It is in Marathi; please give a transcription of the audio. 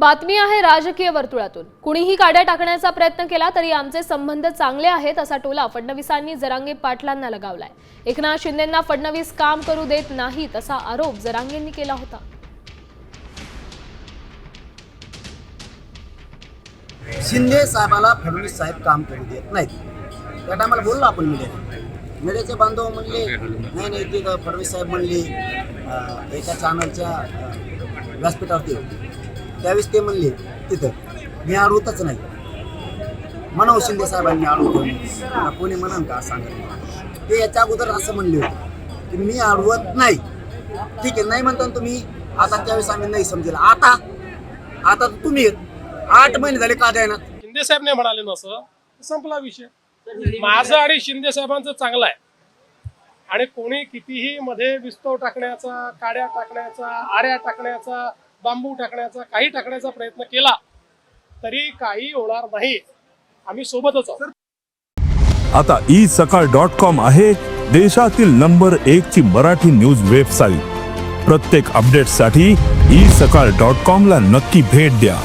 बातमी आहे राजकीय वर्तुळातून. कुणीही काड्या टाकण्याचा प्रयत्न केला तरी आमचे संबंध चांगले आहेत असा टोला फडणवीसांनी जरांगे पाटलांना लगावलाय. एकनाथ शिंदेंना फडणवीस काम करू देत नाहीत असा आरोप जरांगेंनी केला होता. शिंदे साहेबाला फडणवीस साहेब काम करू देत नाहीत. त्या टायमाला बोललो आपण मीडियाने मीडियाचे बांधव म्हणले नाही नाही ते फडणवीस साहेब म्हणले एका चॅनलच्या व्यासपीठावरती होते. त्यावेळेस ते म्हणले तिथं मी अडवतच नाही. म्हणाव शिंदे साहेबांनी अडवतो कोणी म्हणाल का सांगा ते याच्या अगोदर असं म्हणले होते की मी अडवत नाही. ठीक आहे नाही म्हणता तुम्ही. आता त्यावेळेस आम्ही नाही समजेल. आता आता तुम्ही आठ महिने झाले का द्यायना शिंदे साहेब नाही म्हणाले नसं संपला विषय. माझं आणि शिंदे साहेबांचं चांगलं आहे. आणि कोणी कितीही मध्ये विस्तव टाकण्याचा काड्या टाकण्याचा आऱ्या टाकण्याचा बांबू टाकण्याचा काही टाकण्याचा प्रयत्न केला तरी काही होणार नाही. आम्ही सोबतच आहोत. आता ई सकाळ डॉट कॉम आहे देशातील नंबर एक ची मराठी न्यूज वेबसाईट प्रत्येक अपडेटसाठी ई सकाळ डॉट कॉम ला नक्की भेट द्या.